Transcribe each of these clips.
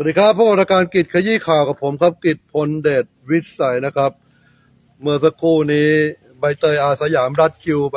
สวัสดีครับพวกรายการกิจขยี้ข่าวกับผมครับกิจพลเดชวิสัยนะครับ เมื่อสักครู่นี้ใบเตยอาสยามรัดคิวไป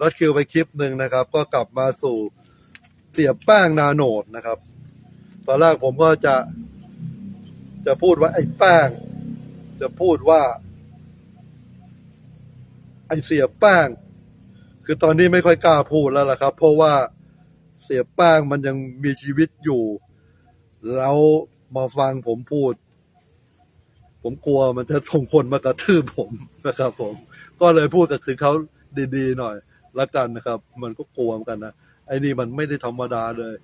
รัดคิวไปคลิปหนึ่งนะครับ ก็กลับมาสู่เสียบแป้งนาโนดนะครับ ตอนแรกผมก็จะจะพูดว่าไอ้แป้ง จะพูดว่าไอ้เสียแป้ง คือตอนนี้ไม่ค่อยกล้าพูดแล้วล่ะครับ เพราะว่าเสียแป้งมันยังมีชีวิตอยู่ แล้วมาฟังผมพูด ผมกลัวมันจะส่งคนมากระทืบผมนะครับผม ก็เลยพูดกับถึงเขาดีๆหน่อยละกันนะครับ มันก็กลัวเหมือนกันนะไอ้นี่มันไม่ได้ธรรมดาเลย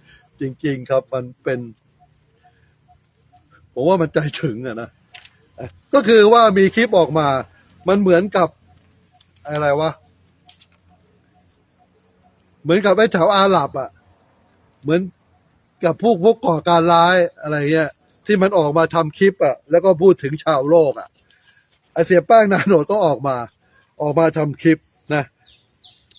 จริง ๆครับ มันเป็นผมว่ามันใจถึงอะนะอะก็คือว่ามีคลิปออกมา มันเหมือนกับอะไรวะเหมือนกับไอ้แถวอาหรับอะเหมือน กับพวกพวกก่อการร้ายอะไรเงี้ย ที่มันออกมาทำคลิปอะแล้วก็พูดถึงชาวโลกอะไอเสียแป้งนาโนดก็ออกมา ออกมาทำคลิปนะ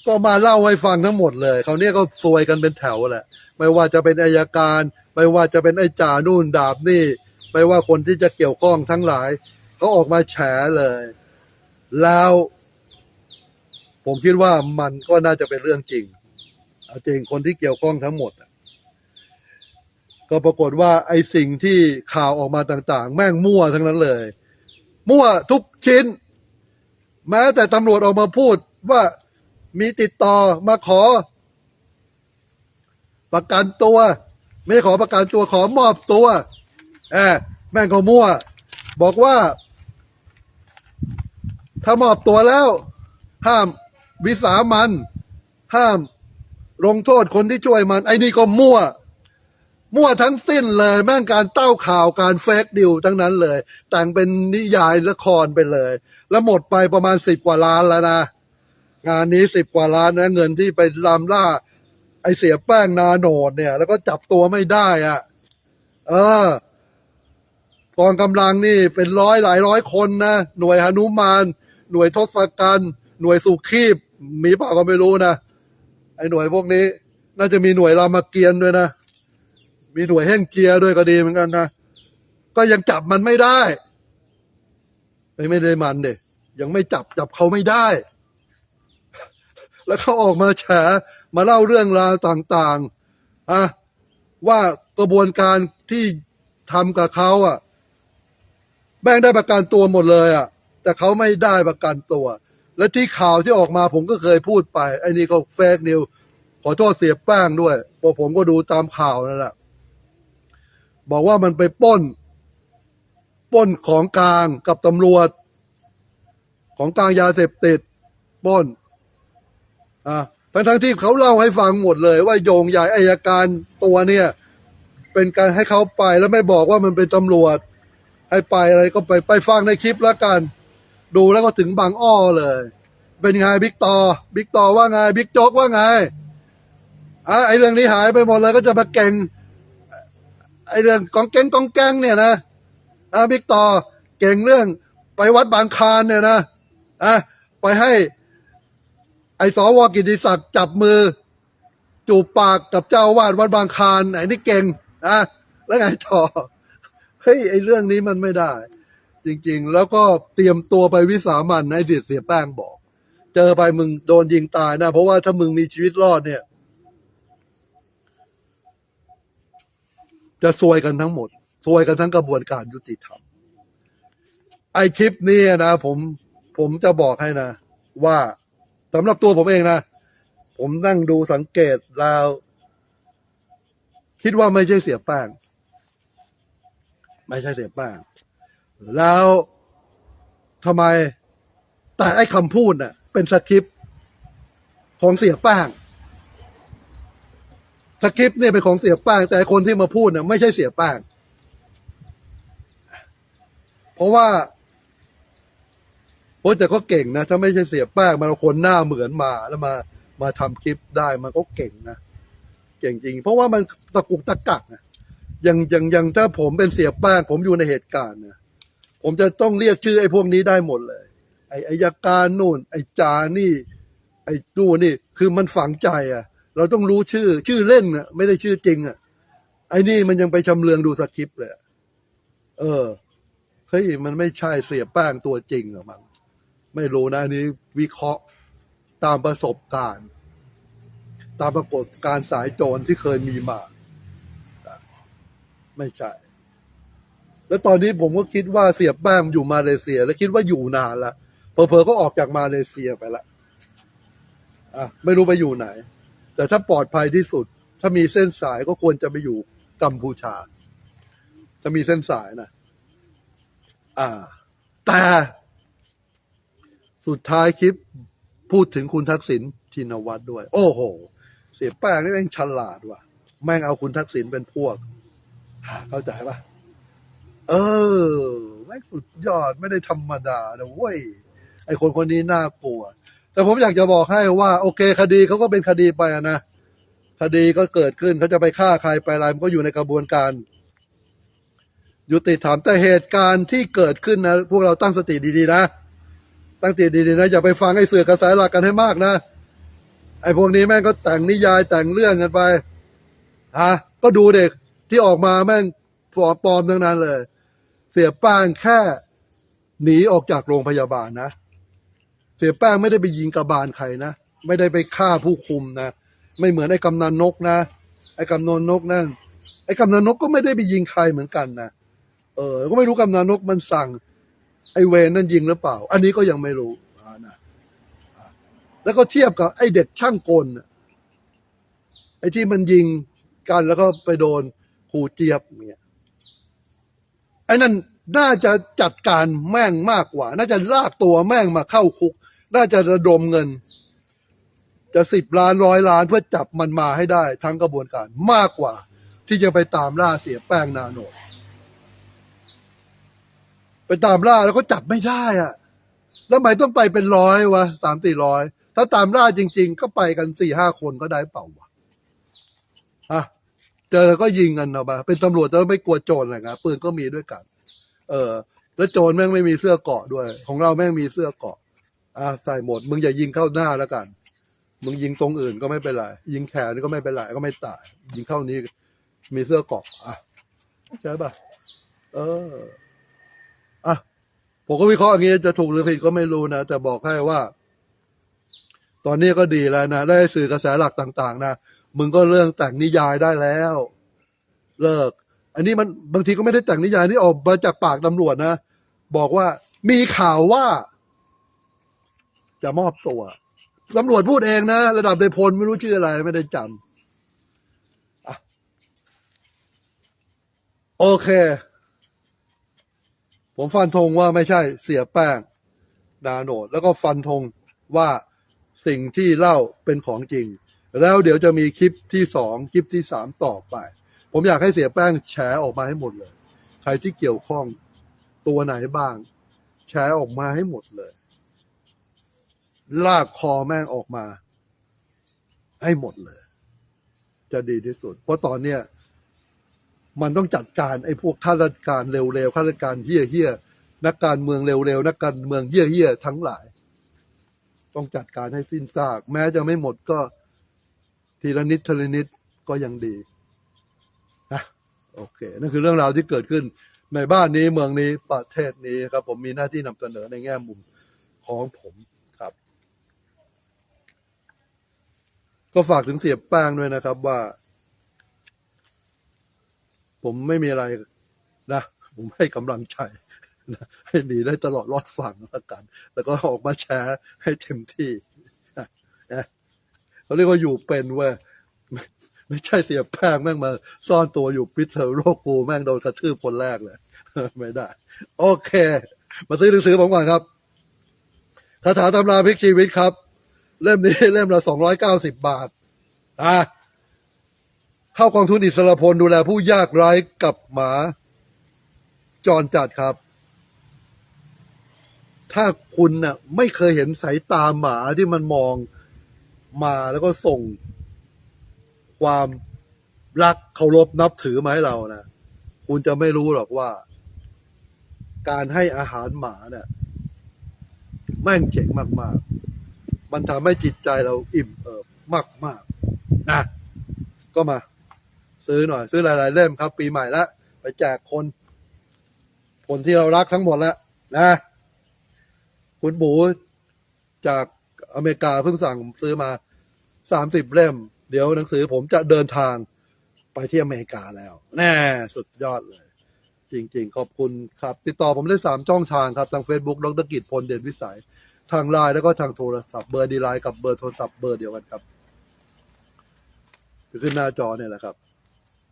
ก็มาเล่าให้ฟังทั้งหมดเลยเขาเนี่ยก็ซวยกันเป็นแถวแหละ ไม่ว่าจะเป็นอายการ ไม่ว่าจะเป็นไอจ่านู่นดาบนี่ ไม่ว่าคนที่จะเกี่ยวข้องทั้งหลายเขาออกมาแฉเลย แล้ว ผมคิดว่ามันก็น่าจะเป็นเรื่องจริง เอาจริงคนที่เกี่ยวข้องทั้งหมดอะ ก็ปรากฏว่าไอ้สิ่งที่ข่าวออกมาต่างๆ แม่งมั่วทั้งนั้นเลย มั่วทุกชิ้น แม้แต่ตำรวจออกมาพูดว่ามีติดต่อมาขอ ประกันตัว ไม่ขอประกันตัวขอมอบตัวแอบแม่งก็มั่ว บอกว่า ถ้ามอบตัวแล้ว ห้ามวิสามัน ห้ามลงโทษคนที่ช่วยมัน ไอ้นี่ก็มั่ว มั่วทั้งสิ้นเลยแม่งการเต้าข่าวการเฟกดิวทั้งนั้นเลย แต่งเป็นนิยายละครไปเลย แล้วหมดไปประมาณสิบกว่าล้านแล้วนะ งานนี้สิบกว่าล้านนะ เงินที่ไปลามล่า ไอเสียแป้งนาโนดเนี่ย แล้วก็จับตัวไม่ได้อะ่ะ เออกองกำลังนี่เป็นร้อยหลายร้อยคนนะ หน่วยหนุมาน หน่วยทศกัณฐ์หน่วยสุขีบมีเปล่าก็ไม่รู้นะไอหน่วยพวกนี้ น่าจะมีหน่วยรามเกียรติ์ด้วยนะ มีหน่วยแห้งเจียด้วยก็ดีเหมือนกันนะ ก็ยังจับมันไม่ได้ไม่ไม่ได้มันเด็ยังไม่จับจับเขาไม่ได้ แล้วเขาออกมาแฉมาเล่าเรื่องราวต่างๆอะว่ากระบวนการที่ทำกับเขาอะแบ่งได้ประกันตัวหมดเลยอะ แต่เขาไม่ได้ประกันตัว และที่ข่าวที่ออกมาผมก็เคยพูดไปไอ้นี่ก็เฟกนิวขอโทษเสียแป้งด้วยเพราะผมก็ดูตามข่าวนั่นแหละ บอกว่ามันไปป้น ป้นของกลางกับตำรวจ ของกลางยาเสพติดป้นอ่าทั้งทั้งที่เขาเล่าให้ฟังหมดเลย ว่าโยงใหญ่อายการตัวเนี่ย เป็นการให้เขาไปแล้วไม่บอกว่ามันเป็นตำรวจ ให้ไปอะไรก็ไปไปฟังในคลิปแล้วกัน ดูแล้วก็ถึงบางอ้อเลย เป็นไงบิ๊กต่อบิ๊กต่อว่าไงบิ๊กโจ๊กว่าไงอะไอเรื่องนี้หายไปหมดเลยก็จะมาเก่ง ไอเรื่องกองแกงกองแกงเนี่ยนะอะบิ๊กต่อเก่งเรื่องไปวัดบางคานเนี่ยนะอะไปให้ไอ้สวกิติศักดิ์จับมือ จูบปากกับเจ้าวาดวัดบางคานไอ้นี่เก่งอะแล้วไงต่อเฮ้ยไอ้เรื่องนี้มันไม่ได้ จริง ๆ แล้วก็เตรียมตัวไปวิสามันไอ้ดียเสียแป้งบอก เจอไปมึงโดนยิงตายนะ เพราะว่าถ้ามึงมีชีวิตรอดเนี่ย จะซวยกันทั้งหมดซวยกันทั้งกระบวนการยุติธรรม ไอคลิปนี้นะผมผมจะบอกให้นะ ว่าสำหรับตัวผมเองนะ ผมนั่งดูสังเกตแล้ว คิดว่าไม่ใช่เสียแป้ง ไม่ใช่เสียแป้ง แล้วทำไมแต่ไอ้คำพูดน่ะ เป็นสคริปต์ของเสียแป้ง สคริปต์เนี่ยเป็นของเสียแป้งแต่คนที่มาพูดน่ะไม่ใช่เสียแป้งเพราะว่าโอ้แต่ก็เก่งนะ ถ้าไม่ใช่เสียแป้งมันเอาคนหน้าเหมือนมาแล้วมา มาทำคลิปได้มันก็เก่งนะเก่งจริง เพราะว่ามันตะกุกตะกักนะอย่างอย่างอย่างถ้าผมเป็นเสียแป้งผมอยู่ในเหตุการณ์นะผมจะต้องเรียกชื่อไอ้พวกนี้ได้หมดเลย ไอ้อายการนู่น ไอ้จานี่ ไอ้นู่นนี่ คือมันฝังใจอะ เราต้องรู้ชื่อ ชื่อเล่นอะ ไม่ได้ชื่อจริงอะไอ้นี่มันยังไปชำเลืองดูสคริปต์เลยอะเออเฮ้ยมันไม่ใช่เสียแป้งตัวจริงหรอมั้งไม่รู้นะอันนี้วิเคราะห์ตามประสบการณ์ ตามปรากฏการณ์สายโจรที่เคยมีมา ไม่ใช่ แล้วตอนนี้ผมก็คิดว่าเสียแป้งอยู่มาเลเซีย แล้วคิดว่าอยู่นานละเผลอๆก็ออกจากมาเลเซียไปละอะไม่รู้ไปอยู่ไหน แต่ถ้าปลอดภัยที่สุด ถ้ามีเส้นสายก็ควรจะไปอยู่กัมพูชา จะมีเส้นสายนะอ่า แต่สุดท้ายคลิปพูดถึงคุณทักษิณชินวัตรด้วย โอ้โห เสียแป้งนี่แม่งฉลาดว่ะ แม่งเอาคุณทักษิณเป็นพวกเข้าใจปะเออ แม่งสุดยอดไม่ได้ธรรมดานะเว้ย ไอคนคนนี้น่ากลัว แต่ผมอยากจะบอกให้ว่า โอเคคดีเขาก็เป็นคดีไปนะคดีก็เกิดขึ้นเขาจะไปฆ่าใครไปอะไรมันก็อยู่ในกระบวนการ ยุติธรรมแต่เหตุการณ์ที่เกิดขึ้นนะพวกเราตั้งสติดีๆนะ ตั้งสติดีๆนะอย่าไปฟังไอ้เสือกกระแสหลักกันให้มากนะไอ้พวกนี้แม่งก็แต่งนิยายแต่งเรื่องกันไปฮะก็ดูเด็กที่ออกมาแม่งฟอปลอมทั้งนั้นเลย เสียแป้งแค่หนีออกจากโรงพยาบาลนะ เสียแป้งไม่ได้ไปยิงกระบาลใครนะไม่ได้ไปฆ่าผู้คุมนะไม่เหมือนไอ้กำนันนกนะไอ้กำนันนกนั่นไอ้กำนันนกก็ไม่ได้ไปยิงใครเหมือนกันนะเออ ก็ไม่รู้กำนันนกมันสั่ง ไอ้เวนนั่นยิงหรือเปล่า อันนี้ก็ยังไม่รู้นะแล้วก็เทียบกับไอ้เด็กช่างกลน่ะไอ้ที่มันยิงกันแล้วก็ไปโดนครูเจี๊ยบเนี่ยไอ้นั่นน่าจะจัดการแม่งมากกว่า น่าจะลากตัวแม่งมาเข้าคุก น่าจะระดมเงิน จะสิบล้านร้อยล้านเพื่อจับมันมาให้ได้ทั้งกระบวนการมากกว่า ที่จะไปตามล่าเสียแป้งนาโนไปตามล่าแล้วก็จับไม่ได้อะแล้วทำไมต้องไปเป็นร้อยวะสามสี่ร้อยถ้าตามล่าจริง ๆ ก็ไปกันสี่ห้าคนก็ได้เปล่าวะอะเจอก็ยิงกันเอาไปเป็นตำรวจแต่ว่าไม่กลัวโจรอะไรนะปืนก็มีด้วยกัน เออ แล้วโจรแม่งไม่มีเสื้อเกาะด้วย ของเราแม่งมีเสื้อเกาะ อะใส่หมด มึงอย่ายิงเข้าหน้าแล้วกัน มึงยิงตรงอื่นก็ไม่เป็นไร ยิงแขนนี่ก็ไม่เป็นไรก็ไม่ตาย ยิงเข้านี้ มีเสื้อเกราะอะใช่ป่ะ เออ อะ ผมก็วิเคราะห์อย่างนี้จะถูกหรือผิดก็ไม่รู้นะ แต่บอกให้ว่า ตอนนี้ก็ดีแล้วนะ ได้สื่อกระแสหลักต่าง ๆ นะ มึงก็เรื่องแต่งนิยายได้แล้ว เลิก อันนี้มันบางทีก็ไม่ได้แต่งนิยายนี่ออกมาจากปากตำรวจนะ บอกว่ามีข่าวว่า จะมอบตัวตำรวจพูดเองนะ ระดับในพลไม่รู้ชื่ออะไรไม่ได้จำอโอเค ผมฟันธงว่าไม่ใช่เสียแป้งนาโนด แล้วก็ฟันธงว่าสิ่งที่เล่าเป็นของจริง แล้วเดี๋ยวจะมีคลิปที่สองคลิปที่สามต่อไป ผมอยากให้เสียแป้งแฉออกมาให้หมดเลย ใครที่เกี่ยวข้องตัวไหนบ้าง แฉออกมาให้หมดเลย ลากคอแม่งออกมา ให้หมดเลย จะดีที่สุด เพราะตอนเนี้ยมันต้องจัดการไอ้พวกข้าราชการเร็วๆข้าราชการเฮี้ยเฮี้ยๆนักการเมืองเร็วๆนักการเมืองเฮี้ยเฮี้ยๆทั้งหลาย ต้องจัดการให้สิ้นซาก แม้จะไม่หมดก็ทีละนิดทีละนิดก็ยังดีนะโอเค นั่นคือเรื่องราวที่เกิดขึ้นในบ้านนี้เมืองนี้ประเทศนี้ครับ ผมมีหน้าที่นำเสนอในแง่มุมของผมครับ ก็ฝากถึงเสียแป้งด้วยนะครับว่า ผมไม่มีอะไรนะ ผมให้กำลังใจให้หนีได้ตลอดรอดฝั่งแล้วกัน แล้วก็ออกมาแชร์ให้เต็มที่นะเขาเรียกว่าอยู่เป็นเว้ยไม่ไม่ใช่เสียแป้งแม่งมา ซ่อนตัวอยู่พิษเทอโรกูแม่งโดนกระทืบคนแรกเลย ไม่ได้ โอเค มาซื้อหนังสือผมก่อนครับคาถาตำราพลิกชีวิตครับ เล่มนี้เล่มละสองร้อยเก้าสิบบาทอะเข้ากองทุนอิสระพลดูแลผู้ยากไร้กับหมาจรจัดครับ ถ้าคุณน่ะ ไม่เคยเห็นสายตาหมาที่มันมองมาแล้วก็ส่งความรักเคารพนับถือมาให้เรานะคุณจะไม่รู้หรอกว่า การให้อาหารหมาเนี่ยแม่งเจ๋งมาก ๆ มันทำให้จิตใจเราอิ่มเอิบมากๆนะก็มา ซื้อหน่อย ซื้อหลาย ๆ เล่มครับ ปีใหม่ละไปแจกคน คนที่เรารักทั้งหมดแล้วนะ คุณบูจากอเมริกาเพิ่งสั่งซื้อมาสามสิบเล่ม เดี๋ยวหนังสือผมจะเดินทางไปที่อเมริกาแล้ว แน่ สุดยอดเลย จริง ๆ ขอบคุณครับ ติดต่อผมได้สามช่องทางครับ ทาง Facebook ดรกิจพลเด่นวิสัย ทางไลน์แล้วก็ทางโทรศัพท์เบอร์ดีไลน์กับเบอร์โทรศัพท์เบอร์เดียวกันครับขึ้นหน้าจอเนี่ยแหละครับ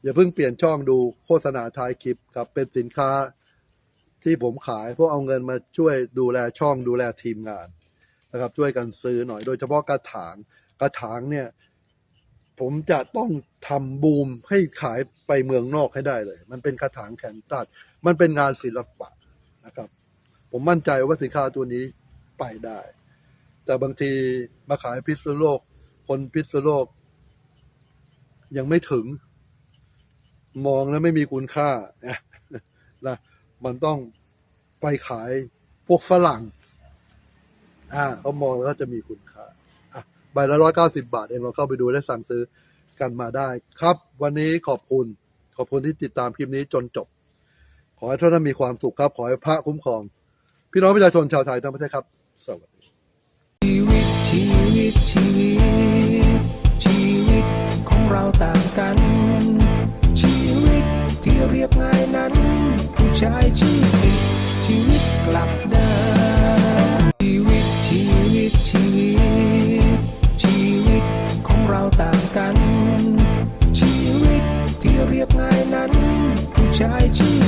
อย่าเพิ่งเปลี่ยนช่องดูโฆษณาท้ายคลิปครับ เป็นสินค้าที่ผมขายเพื่อเอาเงินมาช่วยดูแลช่องดูแลทีมงานนะครับ ช่วยกันซื้อหน่อยโดยเฉพาะกระถางกระถางเนี่ยผมจะต้องทำบูมให้ขายไปเมืองนอกให้ได้เลย มันเป็นกระถางแขนตัด มันเป็นงานศิลปะนะครับ ผมมั่นใจว่าสินค้าตัวนี้ ไปได้ แต่บางทีมาขายพิษณุโลก คนพิษณุโลก ยังไม่ถึง มองแล้วไม่มีคุณค่านะมันต้องไปขายพวกฝรั่ง อ่าเขามองแล้วก็จะมีคุณค่าอะใบละร้อยเก้าสิบาทเองเราเข้าไปดูและสั่งซื้อกันมาได้ ครับ วันนี้ขอบคุณ ขอบคุณที่ติดตามคลิปนี้จนจบ ขอให้ท่านมีความสุขครับ ขอให้พระคุ้มครอง พี่น้องประชาชนชาวไทยทั้งประเทศครับ สวัสดีชีวิตชีวิตชีวิตชีวิตของเราต่างกัน ชีวิตที่เรียบง่ายนั้น ผู้ชายชีวิตชีวิตกลับด้านชีวิตชีวิตชีวิตชีวิตของเราต่างกัน ชีวิตที่เรียบง่ายนั้น ผู้ชายชีวิต